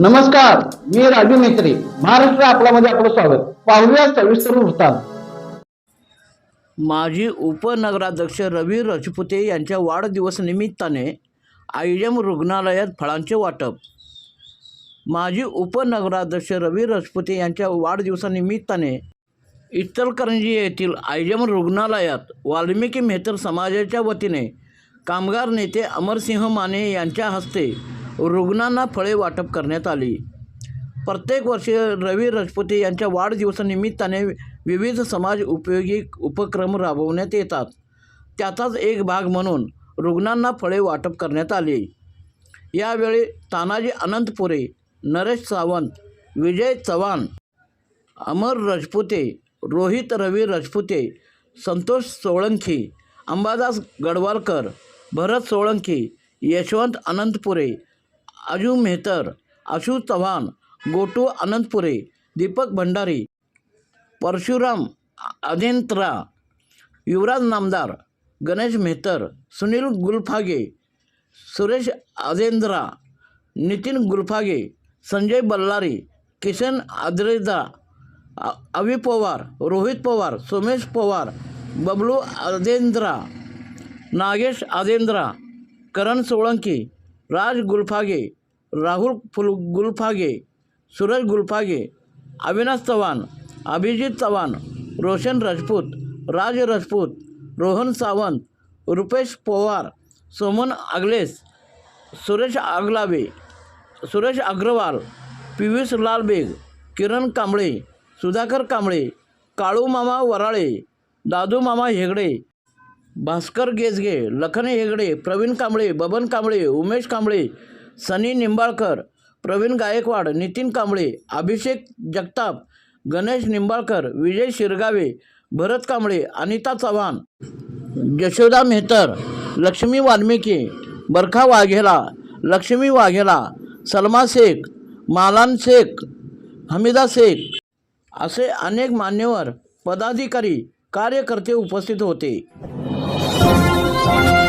नमस्कार मी राजू मेत्री महाराष्ट्र आपल्यामध्ये आपलं स्वागत. पाहूया सविस्तर वृत्तांत. माजी उपनगराध्यक्ष रवी रजपुते यांच्या वाढदिवस निमित्ताने आयजम रुग्णालयात फळांचे वाटप. माजी उपनगराध्यक्ष रवी रजपुते यांच्या वाढदिवसानिमित्ताने इचलकरंजी येथील आयजम रुग्णालयात वाल्मिकी मेहतर समाजाच्या वतीने कामगार नेते अमरसिंह माने यांच्या हस्ते रुग्णांना फळे वाटप करण्यात आली. प्रत्येक वर्षी रवी राजपुते यांच्या वाढदिवसानिमित्ताने विविध समाज उपयोगी उपक्रम राबवण्यात येतात. त्याचाच एक भाग म्हणून रुग्णांना फळे वाटप करण्यात आले. यावेळी तानाजी अनंतपुरे नरेश सावंत विजय चव्हाण अमर राजपुते रोहित रवी राजपुते संतोष सोळंकी अंबादास गडवालकर भरत सोळंकी यशवंत अनंतपुरे अजू मेहतर आशू चव्हाण गोटू अनंतपुरे दीपक भंडारी परशुराम अजेंत्रा युवराज नामदार गणेश मेहतर सुनील गुलफागे सुरेश अजेंद्रा नितीन गुलफागे संजय बल्लारी किशन आद्रेजा अवि पवार रोहित पवार सोमेश पवार बबलू अजेंद्रा नागेश आजेंद्रा करण सोळंकी राज गुलफागे राहुल फुल गुलफागे सूरज गुलफागे अविनाश चव्हाण अभिजित चव्हाण रोशन राजपूत राज राजपूत रोहन सावंत रुपेश पोवार सोमन आगलेस सुरेश आगलावे सुरेश अग्रवाल पियुष लालबेग किरण कांबळे सुधाकर कांबळे काळू मामा वराळे दादू मामा हेगडे भास्कर गेजगे लखन हेगडे प्रवीण कांबळे बबन कांबळे उमेश कांबळे सनी निंबाळकर प्रवीण गायकवाड नितीन कांबळे अभिषेक जगताप गणेश निंबाळकर विजय शिरगावे भरत कांबळे अनिता चव्हाण यशोदा मेहतर लक्ष्मी वाल्मिकी बरखा वाघेला लक्ष्मी वाघेला सलमा शेख मालान शेख हमीदा शेख असे अनेक मान्यवर पदाधिकारी कार्यकर्ते उपस्थित होते. É.